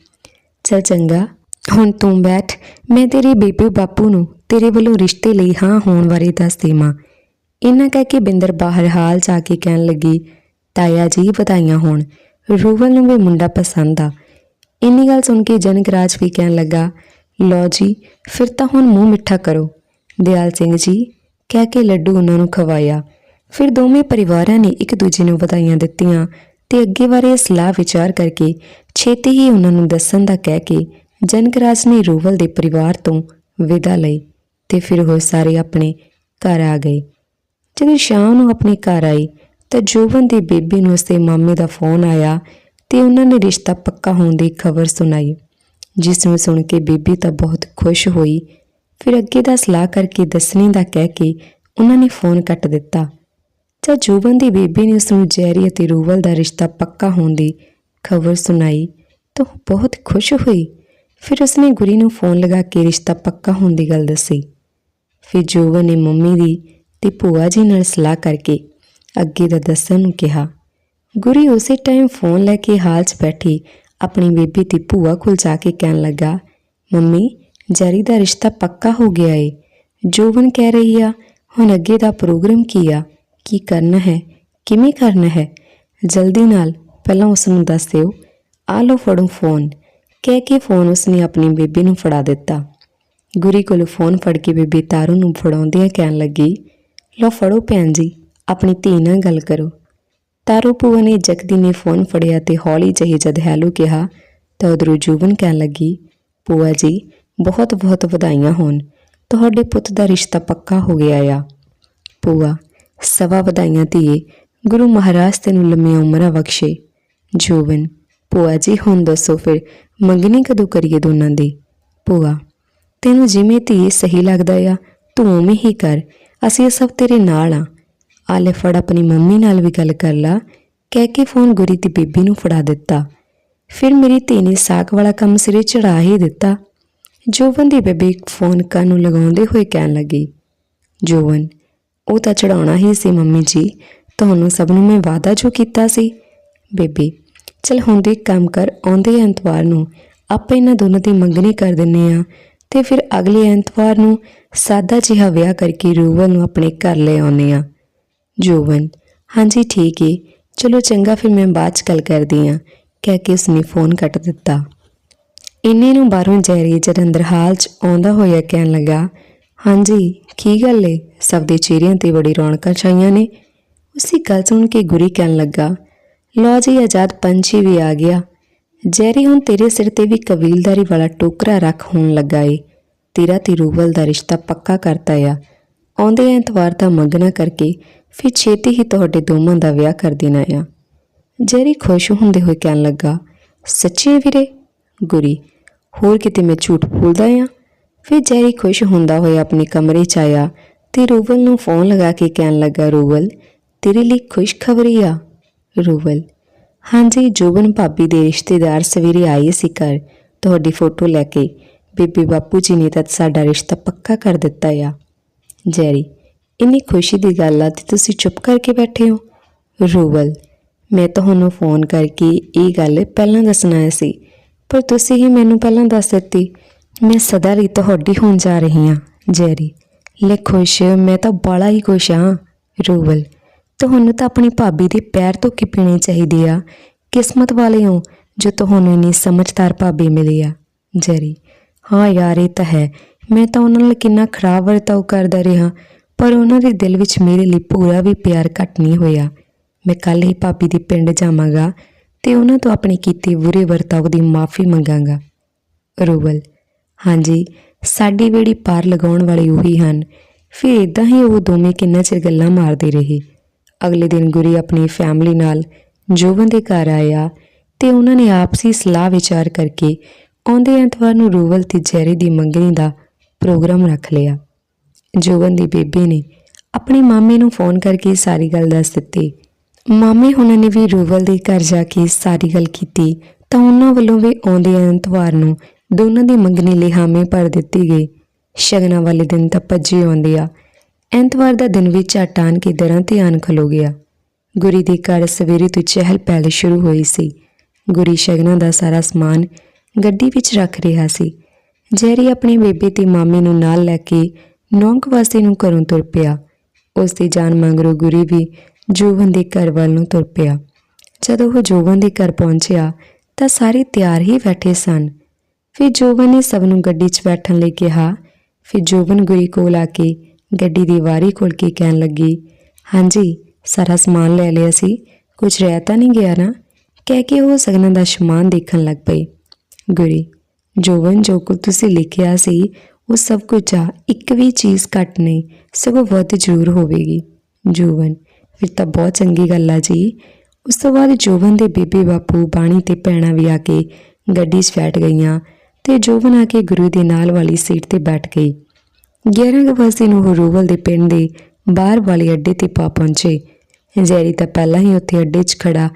ਚੱਲ ਚੰਗਾ। ਹੁਣ ਤੂੰ ਬੈਠ। ਮੈਂ ਤੇਰੇ ਬੇਬੇ ਬਾਪੂ ਨੂੰ ਤੇਰੇ ਵੱਲੋਂ ਰਿਸ਼ਤੇ ਲਈ ਹਾਂ ਹੋਣ ਬਾਰੇ ਦੱਸ ਦੇਵਾਂ। ਇਹਨਾਂ ਕਹਿ ਕੇ ਬਿੰਦਰ ਬਾਹਰ ਹਾਲ ਜਾ ਕੇ ਕਹਿਣ ਲੱਗੀ, ਤਾਇਆ ਜੀ, ਵਧਾਈਆਂ ਹੋਣ। ਰੂਵਲ ਨੂੰ ਵੀ ਮੁੰਡਾ ਪਸੰਦ ਆ। ਇੰਨੀ ਗੱਲ ਸੁਣ ਕੇ ਜਨਕ ਰਾਜ ਵੀ ਕਹਿਣ ਲੱਗਾ, ਲਓ ਜੀ, ਫਿਰ ਤਾਂ ਹੁਣ ਮੂੰਹ ਮਿੱਠਾ ਕਰੋ। ਦਿਆਲ ਸਿੰਘ ਜੀ ਕਹਿ ਕੇ ਲੱਡੂ ਉਹਨਾਂ ਨੂੰ ਖਵਾਇਆ। ਫਿਰ ਦੋਵੇਂ ਪਰਿਵਾਰਾਂ ਨੇ ਇੱਕ ਦੂਜੇ ਨੂੰ ਵਧਾਈਆਂ ਦਿੱਤੀਆਂ। ਤੇ ਅੱਗੇ ਬਾਰੇ ਸਲਾਹ ਵਿਚਾਰ ਕਰਕੇ ਛੇਤੀ ਹੀ ਉਹਨਾਂ ਨੂੰ ਦੱਸਣ ਦਾ ਕਹਿ ਕੇ ਜਨਕਰਾਜ ਨੇ ਰੂਵਲ ਦੇ ਪਰਿਵਾਰ ਤੋਂ ਵਿਦਾ ਲਈ ਤੇ ਫਿਰ ਉਹ ਸਾਰੇ ਆਪਣੇ ਘਰ ਆ ਗਏ। ਜਦੋਂ ਸ਼ਾਮ ਨੂੰ ਆਪਣੇ ਘਰ ਆਈ ਤਾਂ ਜੋਬਨ ਦੀ ਬੇਬੀ ਨੂੰ ਉਸਦੇ ਮਾਮੇ ਦਾ ਫੋਨ ਆਇਆ ਤੇ ਉਹਨਾਂ ਨੇ ਰਿਸ਼ਤਾ ਪੱਕਾ ਹੋਣ ਦੀ ਖਬਰ ਸੁਣਾਈ, ਜਿਸ ਨੂੰ ਸੁਣ ਕੇ ਬੀਬੀ ਤਾਂ ਬਹੁਤ ਖੁਸ਼ ਹੋਈ। ਫਿਰ ਅੱਗੇ ਦਾ ਸਲਾਹ ਕਰਕੇ ਦੱਸਣੀ ਦਾ ਕਹਿ ਕੇ ਉਹਨਾਂ ਨੇ ਫੋਨ ਕੱਟ ਦਿੱਤਾ। ਜਦ ਜੋਬਨ ਦੀ ਬੇਬੀ ਨੇ ਉਸ ਨੂੰ ਜੈਰੀ ਅਤੇ ਰੂਵਲ ਦਾ ਰਿਸ਼ਤਾ ਪੱਕਾ ਹੋਣ ਦੀ ਖਬਰ ਸੁਣਾਈ ਤਾਂ ਉਹ ਬਹੁਤ ਖੁਸ਼ ਹੋਈ। ਫਿਰ ਉਸਨੇ ਗੁਰੀ ਨੂੰ ਫੋਨ ਲਗਾ ਕੇ ਰਿਸ਼ਤਾ ਪੱਕਾ ਹੋਣ ਦੀ ਗੱਲ ਦੱਸੀ। ਫਿਰ ਜੋਬਨ ਨੇ ਮੰਮੀ ਦੀ ਤੇ ਭੂਆ ਜੀ ਨਾਲ ਸਲਾਹ ਕਰਕੇ ਅੱਗੇ ਦਾ ਦੱਸਣ ਨੂੰ ਕਿਹਾ। ਗੁਰੀ ਉਸੇ ਟਾਈਮ ਫੋਨ ਲੈ ਕੇ ਹਾਲ 'ਚ ਬੈਠੀ ਆਪਣੀ ਬੇਬੀ ਤੇ ਭੂਆ ਕੋਲ ਜਾ ਕੇ ਕਹਿਣ ਲੱਗਾ, ਮੰਮੀ ਜੈਰੀ ਦਾ ਰਿਸ਼ਤਾ ਪੱਕਾ ਹੋ ਗਿਆ ਏ। ਜੋਬਨ ਕਹਿ ਰਹੀ ਆ, ਹੁਣ ਅੱਗੇ ਦਾ ਪ੍ਰੋਗਰਾਮ ਕੀ ਆ? ਕੀ ਕਰਨਾ ਹੈ? ਕਿਵੇਂ ਕਰਨਾ ਹੈ? ਜਲਦੀ ਨਾਲ ਪਹਿਲਾਂ ਉਸ ਨੂੰ ਦੱਸ ਦਿਓ। ਆ ਲਓ ਫੜੋ ਫੋਨ। ਕਹਿ ਕੇ ਫੋਨ ਉਸਨੇ ਆਪਣੀ ਬੇਬੀ ਨੂੰ ਫੜਾ ਦਿੱਤਾ। ਗੁਰੀ ਕੋਲ ਫੋਨ ਫੜ ਕੇ ਬੇਬੀ ਤਾਰੂ ਨੂੰ ਫੜਾਉਂਦਿਆਂ ਕਹਿਣ ਲੱਗੀ, ਲਓ ਫੜੋ ਭੈਣ ਜੀ, ਆਪਣੀ ਧੀ ਨਾਲ ਗੱਲ ਕਰੋ। ਤਾਰੂ ਭੂਆ ਨੇ ਜਗਦੀ ਨੇ ਫੋਨ ਫੜਿਆ ਤੇ ਹੌਲੀ ਜਿਹੀ ਜਦ ਹੈਲੋ ਕਿਹਾ, ਤਾਂ ਉਧਰੋਂ ਜੂਵਨ ਕਹਿਣ ਲੱਗੀ, ਭੂਆ ਜੀ ਬਹੁਤ ਬਹੁਤ ਵਧਾਈਆਂ ਹੋਣ। ਤੁਹਾਡੇ ਪੁੱਤ ਦਾ ਰਿਸ਼ਤਾ ਪੱਕਾ ਹੋ ਗਿਆ ਆ। ਭੂਆ ਸਵਾ ਵਧਾਈਆਂ ਧੀਏ, ਗੁਰੂ ਮਹਾਰਾਜ ਤੈਨੂੰ ਲੰਮੀਆਂ ਉਮਰਾਂ ਬਖਸ਼ੇ। ਜੋਵਨ ਭੂਆ ਜੀ, ਹੁਣ ਦੱਸੋ ਫਿਰ, ਮੰਗਣੀ ਕਦੋਂ ਕਰੀਏ ਦੋਨਾਂ ਦੀ? ਭੂਆ, ਤੈਨੂੰ ਜਿਵੇਂ ਧੀਏ ਸਹੀ ਲੱਗਦਾ ਆ, ਤੂੰ ਉਵੇਂ ਹੀ ਕਰ, ਅਸੀਂ ਇਹ ਸਭ ਤੇਰੇ ਨਾਲ ਆ। ਆਲੇ ਫੜ ਆਪਣੀ ਮੰਮੀ ਨਾਲ ਵੀ ਗੱਲ ਕਰ ਲਾ, ਕਹਿ ਕੇ ਫੋਨ ਗੁਰੀ ਦੀ ਬੀਬੀ ਨੂੰ ਫੜਾ ਦਿੱਤਾ। ਫਿਰ ਮੇਰੀ ਧੀ ਨੇ ਸਾਕ ਵਾਲਾ ਕੰਮ ਸਿਰੇ ਚੜਾ ਹੀ ਦਿੱਤਾ। ਜੋਵਨ ਦੀ ਬੇਬੀ ਫੋਨ ਕੰਨ ਨੂੰ ਲਗਾਉਂਦੇ ਹੋਏ ਕਹਿਣ ਲੱਗੀ ਜੋਵਨ ਉਹ ਤਾਂ ਚੜਾਉਣਾ ਹੀ ਸੀ ਮੰਮੀ ਜੀ। ਤੁਹਾਨੂੰ ਸਭ ਨੂੰ ਮੈਂ ਵਾਅਦਾ ਜੋ ਕੀਤਾ ਸੀ। ਬੇਬੀ, ਚਲ ਹੁਣ ਦੇ ਕੰਮ ਕਰ, ਆਉਂਦੇ ਐਤਵਾਰ ਨੂੰ ਆਪਾਂ ਇਹਨਾਂ ਦੋਨਾਂ ਦੀ ਮੰਗਣੀ ਕਰ ਦਿੰਨੇ ਆ ਤੇ ਫਿਰ ਅਗਲੇ ਐਤਵਾਰ ਨੂੰ ਸਾਦਾ ਜਿਹਾ ਵਿਆਹ ਕਰਕੇ ਰੂਵਲ ਨੂੰ ਆਪਣੇ ਘਰ ਲੈ ਆਉਨੇ ਆ ਜੋਵਨ ਹਾਂਜੀ ਠੀਕ ਏ, ਚਲੋ ਚੰਗਾ ਫਿਰ ਮੈਂ ਬਾਅਦ ਚ ਗੱਲ ਕਰਦੀ ਆ ਕਹਿ ਕੇ ਉਸਨੇ ਫੋਨ ਕੱਟ ਦਿੱਤਾ। ਇੰਨੇ ਨੂੰ ਬਾਹਰੋਂ ਜੈਰੀ ਜਰੰਦਰ ਹਾਲ 'ਚ ਆਉਂਦਾ ਹੋਇਆ ਕਹਿਣ ਲੱਗਾ ਹਾਂਜੀ, ਕੀ ਗੱਲ ਏ? ਸਭ ਦੇ ਚਿਹਰਿਆਂ ਤੇ ਬੜੀ ਰੌਣਕਾਂ ਛਾਈਆਂ ਨੇ। ਉਸੇ ਗੱਲ ਸੁਣ ਕੇ ਗੁਰੀ ਕਹਿਣ ਲੱਗਾ, ਲਓ ਜੀ, ਆਜ਼ਾਦ ਪੰਛੀ ਵੀ ਆ ਗਿਆ। ਜੈਰੀ, ਹੁਣ ਤੇਰੇ ਸਿਰ ਤੇ ਵੀ ਕਬੀਲਦਾਰੀ ਵਾਲਾ ਟੋਕਰਾ ਰੱਖ ਹੋਣ ਲੱਗਾ ਏ। ਤੇਰਾ ਤੇ ਰੂਬਲ ਦਾ ਰਿਸ਼ਤਾ ਪੱਕਾ ਕਰਤਾ ਆ। ਆਉਂਦੇ ਐਤਵਾਰ ਦਾ ਮੰਗਣਾ ਕਰਕੇ ਫਿਰ ਛੇਤੀ ਹੀ ਤੁਹਾਡੇ ਦੋਵਾਂ ਦਾ ਵਿਆਹ ਕਰ ਦੇਣਾ ਆ। ਜੈਰੀ ਖੁਸ਼ ਹੁੰਦੇ ਹੋਏ ਕਹਿਣ ਲੱਗਾ, ਸੱਚੇ ਵੀਰੇ? ਗੁਰੀ, ਹੋਰ ਕਿਤੇ ਮੈਂ ਝੂਠ ਬੋਲਦਾ ਆ? ਫਿਰ ਜੈਰੀ ਖੁਸ਼ ਹੁੰਦਾ ਹੋਇਆ ਆਪਣੇ ਕਮਰੇ 'ਚ ਆਇਆ ਤੇ ਰੂਵਲ ਨੂੰ ਫੋਨ ਲਗਾ ਕੇ ਕਹਿਣ ਲੱਗਾ, ਰੂਵਲ, ਤੇਰੇ ਲਈ ਖੁਸ਼ਖਬਰੀ ਆ। ਰੂਵਲ, ਹਾਂਜੀ, ਜੋਬਨ ਭਾਬੀ ਦੇ ਰਿਸ਼ਤੇਦਾਰ ਸਵੇਰੇ ਆਏ ਸੀ ਘਰ। ਤੁਹਾਡੀ ਫੋਟੋ ਲੈ ਕੇ ਬੀਬੀ ਬਾਪੂ ਜੀ ਨੇ ਤਾਂ ਸਾਡਾ ਰਿਸ਼ਤਾ ਪੱਕਾ ਕਰ ਦਿੱਤਾ ਆ। ਜੈਰੀ, ਇੰਨੀ ਖੁਸ਼ੀ ਦੀ ਗੱਲ ਆ ਤੇ ਤੁਸੀਂ ਚੁੱਪ ਕਰਕੇ ਬੈਠੇ ਹੋ? ਰੂਬਲ ਮੈਂ ਤੁਹਾਨੂੰ ਫੋਨ ਕਰਕੇ ਇਹ ਗੱਲ ਪਹਿਲਾਂ ਦੱਸਣਾ ਆਇਆ ਸੀ, ਪਰ ਤੁਸੀਂ ਹੀ ਮੈਨੂੰ ਪਹਿਲਾਂ ਦੱਸ ਦਿੱਤੀ। ਮੈਂ ਸਦਾ ਲਈ ਤੁਹਾਡੀ ਹੋਣ ਜਾ ਰਹੀ ਹਾਂ, ਜੈਰੀ। ਲੈ ਖੁਸ਼, ਮੈਂ ਤਾਂ ਬੜਾ ਹੀ ਖੁਸ਼ ਹਾਂ ਰੂਬਲ ਤੁਹਾਨੂੰ ਤਾਂ ਆਪਣੀ ਭਾਬੀ ਦੇ ਪੈਰ ਤੋਂ ਕੀ ਪੀਣੀ ਚਾਹੀਦੀ ਆ? ਕਿਸਮਤ ਵਾਲੇ ਹੋ, ਜੋ ਤੁਹਾਨੂੰ ਇੰਨੀ ਸਮਝਦਾਰ ਭਾਬੀ ਮਿਲੀ ਆ, ਜੈਰੀ। ਹਾਂ ਯਾਰ, ਇਹ ਤਾਂ ਹੈ। ਮੈਂ ਤਾਂ ਉਹਨਾਂ ਨਾਲ ਕਿੰਨਾ ਖਰਾਬ ਵਰਤਾਓ ਕਰਦਾ ਰਿਹਾ, ਪਰ ਉਹਨਾਂ ਦੇ ਦਿਲ ਵਿੱਚ ਮੇਰੇ ਲਈ ਪੂਰਾ ਵੀ ਪਿਆਰ ਘਟ ਨਹੀਂ ਹੋਇਆ। ਮੈਂ ਕੱਲ ਹੀ ਭਾਬੀ ਦੇ ਪਿੰਡ ਜਾਵਾਂਗਾ ਤੇ ਉਹਨਾਂ ਤੋਂ ਆਪਣੇ ਕੀਤੇ ਬੁਰੇ ਵਰਤਾਓ ਦੀ ਮਾਫੀ ਮੰਗਾਂਗਾ ਰੂਬਲ ਹਾਂਜੀ, ਸਾਡੀ ਵੇੜੀ ਪਾਰ ਲਗਾਉਣ ਵਾਲੇ ਉਹੀ ਹਨ। ਫਿਰ ਇਦਾਂ ਹੀ ਉਹ ਦੋਵੇਂ ਕਿੰਨਾ ਚਿਰ ਗੱਲਾਂ ਮਾਰਦੇ ਰਹੇ। ਅਗਲੇ ਦਿਨ ਗੁਰੀ ਆਪਣੀ ਫੈਮਿਲੀ ਨਾਲ ਜੋਬਨ ਦੇ ਘਰ ਆਇਆ ਤੇ ਉਹਨਾਂ ਨੇ ਆਪਸੀ ਸਲਾਹ ਵਿਚਾਰ ਕਰਕੇ ਆਉਂਦੇ ਐਤਵਾਰ ਨੂੰ ਰੂਵਲ ਤੇ ਜੈਰੀ ਦੀ ਮੰਗਣੀ ਦਾ ਪ੍ਰੋਗਰਾਮ ਰੱਖ ਲਿਆ। ਜੋਬਨ ਦੀ ਬੇਬੇ ਨੇ ਆਪਣੇ ਮਾਮੇ ਨੂੰ ਫੋਨ ਕਰਕੇ ਸਾਰੀ ਗੱਲ ਦੱਸ ਦਿੱਤੀ। ਮਾਮੇ ਹੁਣਾਂ ਨੇ ਵੀ ਰੂਵਲ ਦੇ ਘਰ ਜਾ ਕੇ ਸਾਰੀ ਗੱਲ ਕੀਤੀ ਤਾਂ ਉਹਨਾਂ ਵੱਲੋਂ ਵੀ ਆਉਂਦੇ ਐਤਵਾਰ ਨੂੰ ਦੋਨਾਂ ਦੀ ਮੰਗਣੀ ਲਈ ਹਾਮੀ ਭਰ ਦਿੱਤੀ ਗਈ। ਸ਼ਗਨਾਂ ਵਾਲੇ ਦਿਨ ਤਾਂ ਭੱਜੀ ਆਉਂਦੀ ਆ। ਐਤਵਾਰ ਦਾ ਦਿਨ ਵੀ ਝਾਟਾਨ ਕੇ ਦਰਾਂ ਤੇ ਆਨ ਖਲੋ ਗਿਆ। ਗੁਰੀ ਦੇ ਘਰ ਸਵੇਰੇ ਤੋਂ ਚਹਿਲ ਪਹਿਲ ਸ਼ੁਰੂ ਹੋਈ ਸੀ। ਗੁਰੀ ਸ਼ਗਨਾਂ ਦਾ ਸਾਰਾ ਸਮਾਨ ਗੱਡੀ ਵਿੱਚ ਰੱਖ ਰਿਹਾ ਸੀ। ਜੈਰੀ ਆਪਣੀ ਬੇਬੇ ਤੇ ਮਾਮੇ ਨੂੰ ਨਾਲ ਲੈ ਕੇ ਨੌਂਕ ਵਾਸੀ ਨੂੰ ਘਰੋਂ ਤੁਰ ਪਿਆ। ਉਸ ਦੀ ਜਾਨ ਮੰਗਰੋ ਗੁਰੀ ਵੀ ਜੋਵਨ ਦੇ ਘਰ ਵੱਲ ਨੂੰ ਤੁਰ ਪਿਆ। ਜਦੋਂ ਉਹ ਜੋਵਨ ਦੇ ਘਰ ਪਹੁੰਚਿਆ ਤਾਂ ਸਾਰੇ ਤਿਆਰ ਹੀ ਬੈਠੇ ਸਨ। ਫਿਰ ਜੋਵਨ ਨੇ ਸਭ ਨੂੰ ਗੱਡੀ 'ਚ ਬੈਠਣ ਲਈ ਕਿਹਾ। ਫਿਰ ਜੋਵਨ ਗੁਰੀ ਕੋਲ ਆ ਕੇ ਗੱਡੀ ਦੀ ਵਾਰੀ ਖੋਲ ਕੇ ਕਹਿਣ ਲੱਗੀ, ਹਾਂਜੀ, ਸਾਰਾ ਸਮਾਨ ਲੈ ਲਿਆ ਸੀ। ਕੁਝ ਰਹਿ ਤਾਂ ਨਹੀਂ ਗਿਆ ਨਾ? ਕਹਿ ਕੇ ਉਹ ਸਗਨਾਂ ਦਾ ਸਮਾਨ ਦੇਖਣ ਲੱਗ ਪਈ। ਗੁਰੀ ਜੋਵਨ ਜੋ ਕੁ ਤੁਸੀਂ ਲਿਖਿਆ ਸੀ, ਉਹ ਸਭ ਕੁਝ ਆ। ਇੱਕ ਵੀ ਚੀਜ਼ ਘੱਟ ਨਹੀਂ, ਸਗੋਂ ਵੱਧ ਜ਼ਰੂਰ ਹੋਵੇਗੀ। ਜੋਵਨ ਫਿਰ ਤਾਂ ਬਹੁਤ ਚੰਗੀ ਗੱਲ ਆ ਜੀ। ਉਸ ਤੋਂ ਬਾਅਦ ਜੋਵਨ ਦੇ ਬੀਬੀ ਬਾਪੂ ਬਾਣੀ ਤੇ ਭੈਣਾਂ ਵੀ ਆ ਕੇ ਗੱਡੀ 'ਚ ਬੈਠ ਗਈਆਂ। ਤੇ ਜੋਵਨ ਆ ਕੇ ਗੁਰੂ ਦੇ ਨਾਲ ਵਾਲੀ ਸੀਟ ਤੇ ਬੈਠ ਗਈ। 11 ਕੁ ਨੂੰ ਉਹ ਰੂਵਲ ਦੇ ਪਿੰਡ ਦੇ ਬਾਹਰ ਵਾਲੇ ਅੱਡੇ ਤੇ ਪਾ ਪਹੁੰਚੇ। ਜੈਰੀ ਤਾਂ ਪਹਿਲਾਂ ਹੀ ਉੱਥੇ ਅੱਡੇ 'ਚ ਖੜਾ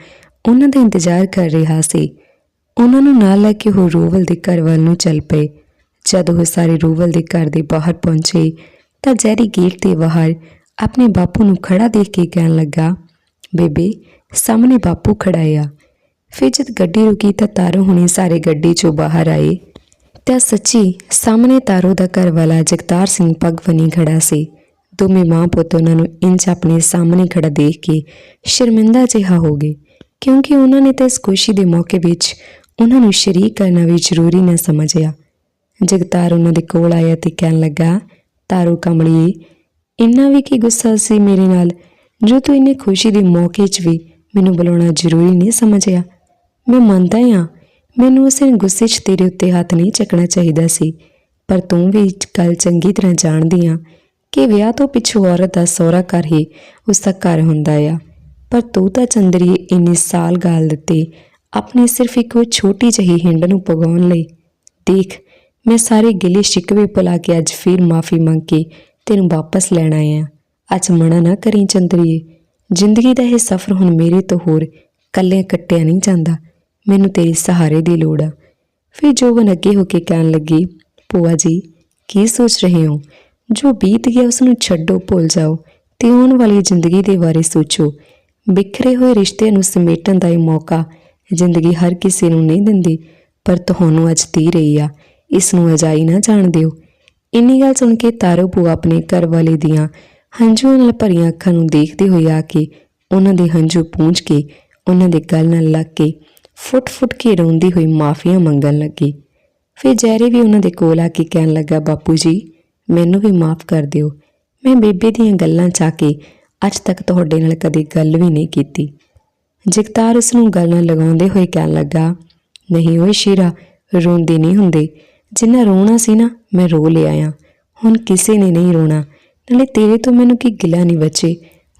ਉਹਨਾਂ ਦਾ ਇੰਤਜ਼ਾਰ ਕਰ ਰਿਹਾ ਸੀ। ਉਹਨਾਂ ਨੂੰ ਨਾਲ ਲੈ ਕੇ ਉਹ ਰੋਵਲ ਦੇ ਘਰ ਵੱਲ ਨੂੰ ਚੱਲ ਪਏ। ਜਦ ਉਹ ਸਾਰੇ ਰੋਵਲ ਦੇ ਘਰ ਦੇ ਬਾਹਰ ਪਹੁੰਚੇ ਤਾਂ ਜੈਰੀ ਗੇਟ ਦੇ ਬਾਹਰ ਆਪਣੇ ਬਾਪੂ ਨੂੰ ਖੜਾ ਦੇਖ ਕੇ ਕਹਿਣ ਲੱਗਾ, ਬੇਬੇ, ਸਾਹਮਣੇ ਬਾਪੂ ਖੜਾ ਆ। ਫਿਰ ਜਦ ਗੱਡੀ ਰੁਕੀ ਤਾਂ ਤਾਰੋ ਹੁਣੀ ਸਾਰੇ ਗੱਡੀ 'ਚੋਂ ਬਾਹਰ ਆਏ। ਤਾਂ ਸੱਚੀ ਸਾਹਮਣੇ ਤਾਰੋ ਦਾ ਘਰ ਵਾਲਾ ਜਗਤਾਰ ਸਿੰਘ ਪੱਗ ਖੜਾ ਸੀ। ਦੋਵੇਂ ਮਾਂ ਪੁੱਤ ਉਹਨਾਂ ਨੂੰ ਇੰਚ ਆਪਣੇ ਸਾਹਮਣੇ ਖੜਾ ਦੇਖ ਕੇ ਸ਼ਰਮਿੰਦਾ ਜਿਹਾ ਹੋ ਗਏ, ਕਿਉਂਕਿ ਉਹਨਾਂ ਨੇ ਤਾਂ ਇਸ ਖੁਸ਼ੀ ਦੇ ਮੌਕੇ ਵਿੱਚ ਉਹਨਾਂ ਨੂੰ ਸ਼ਰੀਕ ਕਰਨਾ ਵੀ ਜ਼ਰੂਰੀ ਨਾ ਸਮਝਿਆ। ਜਗਤਾਰ ਉਹਨਾਂ ਦੇ ਕੋਲ ਆਇਆ ਤੇ ਕਹਿਣ ਲੱਗਾ, ਤਾਰੂ ਕਮਲੀਏ, ਇੰਨਾ ਵੀ ਕੀ ਗੁੱਸਾ ਸੀ ਮੇਰੇ ਨਾਲ? ਜੋ ਤੂੰ ਇੰਨੇ ਖੁਸ਼ੀ ਦੇ ਮੌਕੇ 'ਚ ਵੀ ਮੈਨੂੰ ਬੁਲਾਉਣਾ ਜ਼ਰੂਰੀ ਨਹੀਂ ਸਮਝਿਆ। ਮੈਂ ਮੰਨਦਾ ਹਾਂ ਮੈਨੂੰ ਉਸੇ ਗੁੱਸੇ 'ਚ ਤੇਰੇ ਉੱਤੇ ਹੱਥ ਨਹੀਂ ਚੱਕਣਾ ਚਾਹੀਦਾ ਸੀ, ਪਰ ਤੂੰ ਵੀ ਗੱਲ ਚੰਗੀ ਤਰ੍ਹਾਂ ਜਾਣਦੀ ਆ ਕਿ ਵਿਆਹ ਤੋਂ ਪਿੱਛੋਂ ਔਰਤ ਦਾ ਸਹੁਰਾ ਘਰ ਹੀ ਉਸ ਦਾ ਘਰ ਹੁੰਦਾ ਆ। ਪਰ ਤੂੰ ਤਾਂ ਚੰਦਰੀ ਇੰਨੇ ਸਾਲ ਗਾਲ ਦਿੱਤੇ, ਆਪਣੀ ਸਿਰਫ ਇੱਕ ਛੋਟੀ ਜਿਹੀ ਹਿੰਡ ਨੂੰ ਪਗਾਉਣ ਲਈ। ਦੇਖ, ਮੈਂ ਸਾਰੇ ਗਿਲੇ ਸ਼ਿਕਵੇ ਭੁਲਾ ਕੇ ਅੱਜ ਫਿਰ ਮਾਫੀ ਮੰਗ ਕੇ ਤੈਨੂੰ ਵਾਪਸ ਲੈਣ ਆਇਆ ਅੱਜ ਮਨਾ ਨਾ ਕਰੀ ਚੰਦਰੀਏ, ਜ਼ਿੰਦਗੀ ਦਾ ਇਹ ਸਫ਼ਰ ਹੁਣ ਮੇਰੇ ਤੋਂ ਹੋਰ ਕੱਲੇ ਕੱਟਿਆ ਨਹੀਂ ਜਾਂਦਾ। ਮੈਨੂੰ ਤੇਰੇ ਸਹਾਰੇ ਦੀ ਲੋੜ ਆ। ਫਿਰ ਜੋਬਨ ਅੱਗੇ ਹੋ ਕੇ ਕਹਿਣ ਲੱਗੀ, ਭੂਆ ਜੀ, ਕੀ ਸੋਚ ਰਹੇ ਹੋ? ਜੋ ਬੀਤ ਗਿਆ ਉਸ ਨੂੰ ਛੱਡੋ, ਭੁੱਲ ਜਾਓ। ਤੇ ਆਉਣ ਵਾਲੀ ਜ਼ਿੰਦਗੀ ਦੇ ਬਾਰੇ ਸੋਚੋ। ਬਿਖਰੇ ਹੋਏ ਰਿਸ਼ਤੇ ਨੂੰ ਸਮੇਟਣ ਦਾ ਇਹ ਮੌਕਾ ਜ਼ਿੰਦਗੀ ਹਰ ਕਿਸੇ ਨੂੰ ਨਹੀਂ ਦਿੰਦੀ, ਪਰ ਤੁਹਾਨੂੰ ਅੱਜ ਦੀ ਰਹੀ ਆ। ਇਸ ਨੂੰ ਅਜਾਈ ਨਾ ਜਾਣ ਦਿਓ। ਇੰਨੀ ਗੱਲ ਸੁਣ ਕੇ ਤਾਰੋ ਭੂਆ ਆਪਣੇ ਘਰ ਵਾਲੇ ਦੀਆਂ ਹੰਝੂਆਂ ਨਾਲ ਭਰੀਆਂ ਅੱਖਾਂ ਨੂੰ ਦੇਖਦੇ ਹੋਏ ਆ ਕੇ ਉਹਨਾਂ ਦੇ ਹੰਝੂ ਪੂੰਝ ਕੇ, ਉਹਨਾਂ ਦੇ ਗਲ ਨਾਲ ਲੱਗ ਕੇ ਫੁੱਟ-ਫੁੱਟ ਕੇ ਰੋਂਦੀ ਹੋਈ ਮਾਫੀਆਂ ਮੰਗਣ ਲੱਗੀ। ਫਿਰ ਜੈਰੀ ਵੀ ਉਹਨਾਂ ਦੇ ਕੋਲ ਆ ਕੇ ਕਹਿਣ ਲੱਗਾ, ਬਾਪੂ ਜੀ, ਮੈਨੂੰ ਵੀ ਮਾਫ ਕਰ ਦਿਓ। ਮੈਂ ਬੇਬੇ ਦੀਆਂ ਗੱਲਾਂ ਚਾ ਕੇ ਅੱਜ ਤੱਕ ਤੁਹਾਡੇ ਨਾਲ ਕਦੇ ਗੱਲ ਵੀ ਨਹੀਂ ਕੀਤੀ ਜਗਤਾਰ ਉਸ ਨੂੰ ਗੱਲ ਨਾਲ ਲਗਾਉਂਦੇ ਹੋਏ ਕਹਿਣ ਲੱਗਾ, ਨਹੀਂ ਓਏ ਸ਼ੀਰਾ, ਰੋਂਦੇ ਨਹੀਂ ਹੁੰਦੇ। ਜਿੰਨਾ ਰੋਣਾ ਸੀ ਨਾ, ਮੈਂ ਰੋ ਲਿਆ ਆ। ਹੁਣ ਕਿਸੇ ਨੇ ਨਹੀਂ ਰੋਣਾ। ਨਾਲੇ ਤੇਰੇ ਤੋਂ ਮੈਨੂੰ ਕੀ ਗਿਲਾ ਨਹੀਂ ਬੱਚੇ?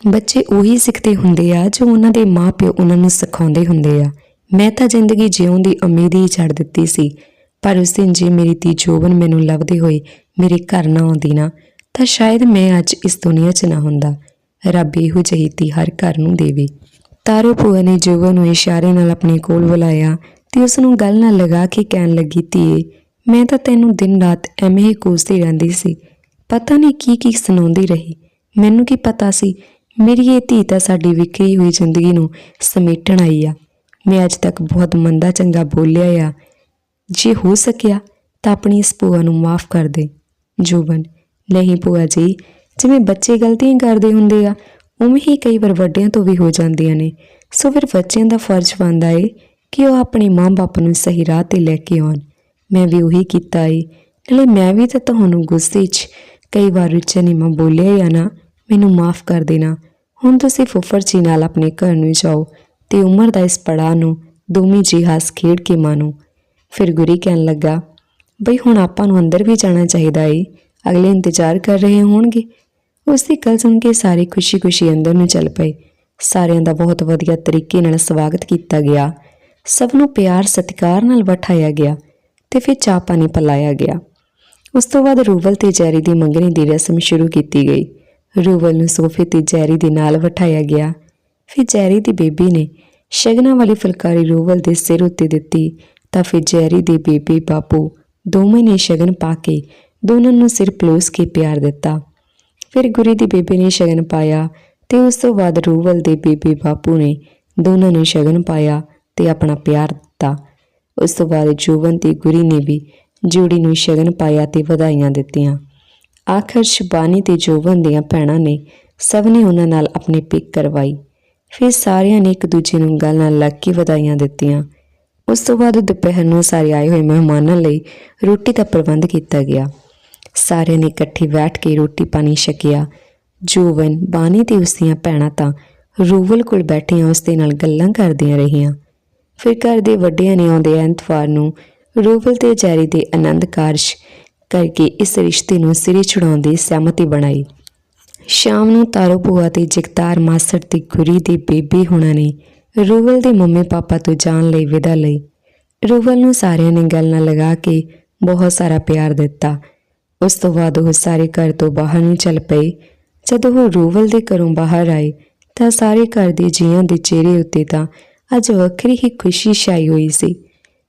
ਬੱਚੇ ਉਹੀ ਸਿੱਖਦੇ ਹੁੰਦੇ ਆ ਜੋ ਉਹਨਾਂ ਦੇ ਮਾਪਿਓ ਉਹਨਾਂ ਨੂੰ ਸਿਖਾਉਂਦੇ ਹੁੰਦੇ ਆ। ਮੈਂ ਤਾਂ ਜ਼ਿੰਦਗੀ ਜਿਉਣ ਦੀ ਉਮੀਦ ਹੀ ਛੱਡ ਦਿੱਤੀ ਸੀ, ਪਰ ਉਸ ਦਿਨ ਜੇ ਮੇਰੀ ਧੀ ਜੋਬਨ ਮੈਨੂੰ ਲੱਭਦੇ ਹੋਏ ਮੇਰੇ ਘਰ ਨਾ ਆਉਂਦੀ ਨਾ, ਤਾਂ ਸ਼ਾਇਦ ਮੈਂ ਅੱਜ ਇਸ ਦੁਨੀਆ 'ਚ ਨਾ ਹੁੰਦਾ। ਰੱਬ ਇਹੋ ਜਿਹੀ ਧੀ ਹਰ ਘਰ ਨੂੰ ਦੇਵੇ। ਤਾਰੋ ਭੂਆ ਨੇ ਜੋਬਨ ਨੂੰ ਇਸ਼ਾਰੇ ਨਾਲ ਆਪਣੇ ਕੋਲ ਬੁਲਾਇਆ ਤੇ ਉਸ ਨੂੰ ਗੱਲ ਨਾਲ ਲਗਾ ਕੇ ਕਹਿਣ ਲੱਗੀ, ਧੀਏ, ਮੈਂ ਤਾਂ ਤੈਨੂੰ ਦਿਨ ਰਾਤ ਐਵੇਂ ਹੀ ਕੋਸਦੀ ਰਹਿੰਦੀ ਸੀ। ਪਤਾ ਨਹੀਂ ਕੀ ਕੀ ਸੁਣਾਉਂਦੀ ਰਹੀ। ਮੈਨੂੰ ਕੀ ਪਤਾ ਸੀ? ਮੇਰੀ ਇਹ ਧੀ ਤਾਂ ਸਾਡੀ ਵਿਖਰੀ ਹੋਈ ਜ਼ਿੰਦਗੀ ਨੂੰ ਸਮੇਟਣ ਆਈ ਆ। ਮੈਂ ਅੱਜ ਤੱਕ ਬਹੁਤ ਮੰਦਾ ਚੰਗਾ ਬੋਲਿਆ ਆ। ਜੇ ਹੋ ਸਕਿਆ ਤਾਂ ਆਪਣੀ ਇਸ ਭੂਆ ਨੂੰ ਮਾਫ ਕਰ ਦੇ। ਜੋਬਨ, ਨਹੀਂ ਭੂਆ ਜੀ, ਜਿਵੇਂ ਬੱਚੇ ਗਲਤੀਆਂ ਕਰਦੇ ਹੁੰਦੇ ਆ, ਉਵੇਂ ਹੀ ਕਈ ਵਾਰ ਵੱਡਿਆਂ ਤੋਂ ਵੀ ਹੋ ਜਾਂਦੀਆਂ ਨੇ। ਸੋ ਫਿਰ ਬੱਚਿਆਂ ਦਾ ਫਰਜ਼ ਬਣਦਾ ਏ ਕਿ ਉਹ ਆਪਣੇ ਮਾਂ-ਬਾਪ ਨੂੰ ਸਹੀ ਰਾਹ ਤੇ ਲੈ ਕੇ ਆਉਣ। ਮੈਂ ਵੀ ਉਹੀ ਕੀਤਾ ਏ। ਨਾਲੇ ਮੈਂ ਵੀ ਤਾਂ ਤੁਹਾਨੂੰ ਗੁੱਸੇ 'ਚ ਕਈ ਵਾਰ ਉੱਚਾ ਨੀਵਾਂ ਬੋਲਿਆ ਆ ਨਾ, ਮੈਨੂੰ ਮਾਫ ਕਰ ਦੇਣਾ। ਹੁਣ ਤੁਸੀਂ ਫੁੱਫੜ ਜੀ ਨਾਲ ਆਪਣੇ ਘਰ ਨੂੰ ਜਾਓ। ਤੇ ਉਮਰ ਦਾ ਇਸ ਪੜਾਅ ਨੂੰ ਦੋਵੇਂ ਜੀ ਹੱਸ ਖੇਡ ਕੇ ਮਾਨੋ ਫਿਰ ਗੁਰੀ ਕਹਿਣ ਲੱਗਾ, ਬਈ ਹੁਣ ਆਪਾਂ ਨੂੰ ਅੰਦਰ ਵੀ ਜਾਣਾ ਚਾਹੀਦਾ ਏ। ਅਗਲੇ ਇੰਤਜ਼ਾਰ ਕਰ ਰਹੇ ਹੋਣਗੇ ਉਸ ਦੀ ਗੱਲ ਸੁਣ ਕੇ ਸਾਰੇ ਖੁਸ਼ੀ-ਖੁਸ਼ੀ ਅੰਦਰ ਨੂੰ ਚੱਲ ਪਏ। ਸਾਰਿਆਂ ਦਾ ਬਹੁਤ ਵਧੀਆ ਤਰੀਕੇ ਨਾਲ ਸਵਾਗਤ ਕੀਤਾ ਗਿਆ। ਸਭ ਨੂੰ ਪਿਆਰ, ਸਤਿਕਾਰ ਨਾਲ ਬਿਠਾਇਆ ਗਿਆ ਤੇ ਫਿਰ ਚਾਹ ਪਾਣੀ ਪਿਲਾਇਆ ਗਿਆ। ਉਸ ਤੋਂ ਬਾਅਦ ਰੂਵਲ ਤੇ ਜੈਰੀ ਦੀ ਮੰਗਣੀ ਦੀ ਰਸਮ ਸ਼ੁਰੂ ਕੀਤੀ ਗਈ। ਰੂਵਲ ਨੂੰ ਸੋਫੇ ਤੇ ਜੈਰੀ ਦੇ ਨਾਲ ਬਿਠਾਇਆ ਗਿਆ। ਫਿਰ ਜੈਰੀ ਦੀ ਬੇਬੀ ਨੇ ਸ਼ਗਨਾ ਵਾਲੀ ਫੁਲਕਾਰੀ ਰੂਵਲ ਦੇ ਸਿਰ ਉੱਤੇ ਦਿੱਤੀ ਤਾਂ ਫਿਰ ਜੈਰੀ ਦੀ ਬੇਬੀ ਬਾਪੂ ਦੋਵੇਂ ਨੇ ਸ਼ਗਨ ਪਾ ਕੇ ਦੋਨਾਂ ਨੂੰ ਸਿਰ ਪਲੋਸ ਕੇ ਪਿਆਰ ਦਿੱਤਾ। ਫਿਰ ਗੁਰੀ ਦੀ ਬੇਬੀ ਨੇ ਸ਼ਗਨ ਪਾਇਆ ਤੇ ਉਸ ਤੋਂ ਬਾਅਦ ਰੂਵਲ ਦੇ ਬੇਬੀ ਬਾਪੂ ਨੇ ਦੋਨਾਂ ਨੂੰ ਸ਼ਗਨ ਪਾਇਆ ਤੇ ਆਪਣਾ ਪਿਆਰ ਦਿੱਤਾ। ਉਸ ਤੋਂ ਬਾਅਦ ਜੋਵਨ ਤੇ ਗੁਰੀ ਨੇ ਵੀ ਜੋੜੀ ਨੂੰ ਸ਼ਗਨ ਪਾਇਆ ਤੇ ਵਧਾਈਆਂ ਦਿੱਤੀਆਂ। ਆਖਰ ਸ਼ਬਾਨੀ ਤੇ ਜੋਵਨ ਦੀਆਂ ਭੈਣਾਂ ਨੇ ਸਭ ਨੇ ਉਹਨਾਂ ਨਾਲ ਆਪਣੇ ਪਿਕ ਕਰਵਾਈ। ਫਿਰ ਸਾਰਿਆਂ ਨੇ ਇੱਕ ਦੂਜੇ ਨੂੰ ਗੱਲ ਨਾਲ ਲੱਗ ਕੇ ਵਧਾਈਆਂ ਦਿੱਤੀਆਂ। ਉਸ ਤੋਂ ਬਾਅਦ ਦੁਪਹਿਰ ਨੂੰ ਸਾਰੇ ਆਏ ਹੋਏ ਮਹਿਮਾਨਾਂ ਲਈ ਰੋਟੀ ਦਾ ਪ੍ਰਬੰਧ ਕੀਤਾ ਗਿਆ। ਸਾਰਿਆਂ ਨੇ ਇਕੱਠੇ ਬੈਠ ਕੇ ਰੋਟੀ ਪਾਣੀ ਛਕਿਆ। ਜੋਵਨ, ਬਾਣੀ ਤੇ ਉਸ ਦੀਆਂ ਭੈਣਾਂ ਤਾਂ ਰੂਵਲ ਕੋਲ ਬੈਠੀਆਂ ਉਸ ਦੇ ਨਾਲ ਗੱਲਾਂ ਕਰਦੀਆਂ ਰਹੀਆਂ। ਫਿਰ ਘਰ ਦੇ ਵੱਡਿਆਂ ਨੇ ਆਉਂਦੇ ਐਤਵਾਰ ਨੂੰ ਰੂਵਲ ਤੇ ਜੈਰੀ ਦੇ ਆਨੰਦ ਕਾਰਜ ਕਰਕੇ ਇਸ ਰਿਸ਼ਤੇ ਨੂੰ ਸਿਰੇ ਚੜਾਉਣ ਦੀ ਸਹਿਮਤੀ ਬਣਾਈ। ਸ਼ਾਮ ਨੂੰ ਤਾਰੋ ਭੂਆ ਤੇ ਜਗਤਾਰ ਮਾਸੜ ਤੇ ਗੁਰੀ ਦੀ ਬੇਬੀ ਹੋਣਾ ਨੇ ਰੂਵਲ ਦੇ ਮੰਮੀ ਪਾਪਾ ਤੋਂ ਜਾਣ ਲਈ ਵਿਦਾ ਲਈ। ਰੂਵਲ ਨੂੰ ਸਾਰਿਆਂ ਨੇ ਗੱਲ ਨਾਲ ਲਗਾ ਕੇ ਬਹੁਤ ਸਾਰਾ ਪਿਆਰ ਦਿੱਤਾ। ਉਸ ਤੋਂ ਬਾਅਦ ਉਹ ਸਾਰੇ ਘਰ ਤੋਂ ਬਾਹਰ ਨੂੰ ਚੱਲ ਪਏ। ਜਦੋਂ ਉਹ ਰੂਵਲ ਦੇ ਘਰੋਂ ਬਾਹਰ ਆਏ ਤਾਂ ਸਾਰੇ ਘਰ ਦੇ ਜੀਆਂ ਦੇ ਚਿਹਰੇ ਉੱਤੇ ਤਾਂ ਅੱਜ ਵੱਖਰੀ ਹੀ ਖੁਸ਼ੀ ਛਾਈ ਹੋਈ ਸੀ।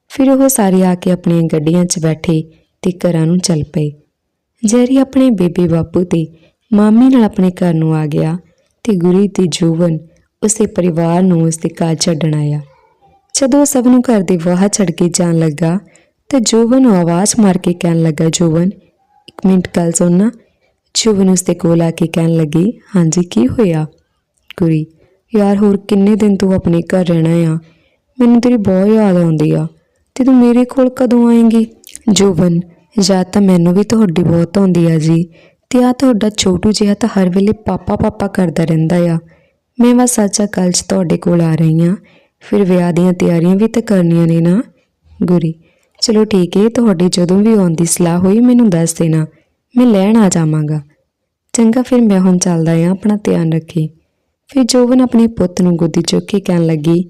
ਫਿਰ ਉਹ ਸਾਰੇ ਆ ਕੇ ਆਪਣੀਆਂ ਗੱਡੀਆਂ 'ਚ ਬੈਠੇ ਤੇ ਘਰਾਂ ਨੂੰ ਚੱਲ ਪਏ। ਜੈਰੀ ਆਪਣੇ ਬੇਬੇ ਬਾਪੂ ਤੇ ਮਾਮੀ ਨਾਲ ਆਪਣੇ ਘਰ ਨੂੰ ਆ ਗਿਆ ਤੇ ਗੁਰੀ ਤੇ ਜੋਵਨ ਉਸੇ ਪਰਿਵਾਰ ਨੂੰ ਉਸਦੇ ਘਰ ਛੱਡਣ ਆਇਆ। ਜਦੋਂ ਸਭ ਨੂੰ ਘਰ ਦੇ ਬਾਹਰ ਛੱਡ ਕੇ ਜਾਣ ਲੱਗਾ ਤਾਂ ਜੋਵਨ ਨੂੰ ਆਵਾਜ਼ ਮਾਰ ਕੇ ਕਹਿਣ ਲੱਗਾ, ਜੋਵਨ, ਇੱਕ ਮਿੰਟ ਗੱਲ ਸੁਣਨਾ ਜੋਵਨ ਉਸਦੇ ਕੋਲ ਆ ਕੇ ਕਹਿਣ ਲੱਗੀ, ਹਾਂਜੀ, ਕੀ ਹੋਇਆ? ਗੁਰੀ, ਯਾਰ ਹੋਰ ਕਿੰਨੇ ਦਿਨ ਤੂੰ ਆਪਣੇ ਘਰ ਰਹਿਣਾ ਆ? ਮੈਨੂੰ ਤੇਰੀ ਬਹੁਤ ਯਾਦ ਆਉਂਦੀ ਆ। ਤੇ ਤੂੰ ਮੇਰੇ ਕੋਲ ਕਦੋਂ ਆਏਂਗੀ? ਜੋਵਨ, ਯਾਦ ਤਾਂ ਮੈਨੂੰ ਵੀ ਤੁਹਾਡੀ ਬਹੁਤ ਆਉਂਦੀ ਆ ਜੀ। ਤੇ ਆ ਤੁਹਾਡਾ ਛੋਟੂ ਜਿਹਾ ਤਾਂ ਹਰ ਵੇਲੇ ਪਾਪਾ ਪਾਪਾ ਕਰਦਾ ਰਹਿੰਦਾ ਆ। ਮੈਂ ਬਸ ਸੱਚਾ ਕੱਲ 'ਚ ਤੁਹਾਡੇ ਕੋਲ ਆ ਰਹੀ ਆ ਫਿਰ ਵਿਆਹ ਦੀਆਂ ਤਿਆਰੀਆਂ ਵੀ ਤਾਂ ਕਰਨੀਆਂ ਨੇ ਨਾ। ਗੁਰੀ, ਚਲੋ ਠੀਕ ਹੈ, ਤੁਹਾਡੀ ਜਦੋਂ ਵੀ ਆਉਣ ਦੀ ਸਲਾਹ ਹੋਈ ਮੈਨੂੰ ਦੱਸ ਦੇਣਾ। ਮੈਂ ਲੈਣ ਆ ਜਾਵਾਂਗਾ। ਚੰਗਾ, ਫਿਰ ਮੈਂ ਹੁਣ ਚੱਲਦਾ ਆ ਆਪਣਾ ਧਿਆਨ ਰੱਖੀ। ਫਿਰ ਜੋਵਨ ਆਪਣੇ ਪੁੱਤ ਨੂੰ ਗੋਦੀ ਚੁੱਕ ਕੇ ਕਹਿਣ ਲੱਗੀ,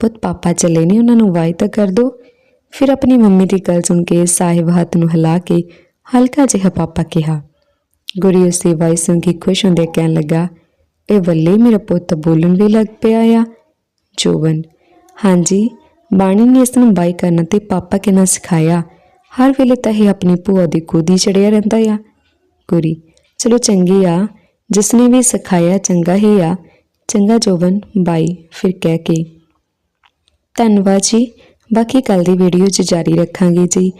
ਪੁੱਤ, ਪਾਪਾ ਚੱਲੇ ਨੇ, ਉਹਨਾਂ ਨੂੰ ਵਾਈ ਤਾਂ ਕਰ ਦੋ। ਫਿਰ ਆਪਣੀ ਮੰਮੀ ਦੀ ਗੱਲ ਸੁਣ ਕੇ ਸਾਹਿਬ ਹੱਥ ਨੂੰ ਹਿਲਾ ਕੇ ਹਲਕਾ ਜਿਹਾ ਪਾਪਾ ਕਿਹਾ ਗੁਰੀ ਉਸੇ ਵਾਈ ਸੁਣ ਕੇ ਖੁਸ਼ ਹੁੰਦੇ ਕਹਿਣ ਲੱਗਾ, ਇਹ ਵੱਲੇ ਮੇਰਾ ਪੁੱਤ ਬੋਲਣ ਵੀ ਲੱਗ ਪਿਆ ਆ। ਜੋਵਨ ਹਾਂਜੀ, ਬਾਣੀ ਨੇ ਇਸ ਨੂੰ ਬਾਈ ਕਰਨਾ ਤੇ ਪਾਪਾ ਕਿੰਨਾ ਸਿਖਾਇਆ। ਹਰ ਵੇਲੇ ਤਾਂ ਇਹ ਆਪਣੀ ਭੂਆ ਦੀ ਗੋਦੀ ਚੜਿਆ ਰਹਿੰਦਾ ਆ। ਗੁਰੀ, ਚਲੋ ਚੰਗੀ ਆ, ਜਿਸ ਨੇ ਵੀ ਸਿਖਾਇਆ ਚੰਗਾ ਹੀ ਆ। ਚੰਗਾ ਜੋਵਨ ਬਾਈ ਫਿਰ ਕਹਿ ਕੇ, ਧੰਨਵਾਦ ਜੀ, ਬਾਕੀ ਕੱਲ ਦੀ ਵੀਡੀਓ 'ਚ ਜਾਰੀ ਰੱਖਾਂਗੇ ਜੀ।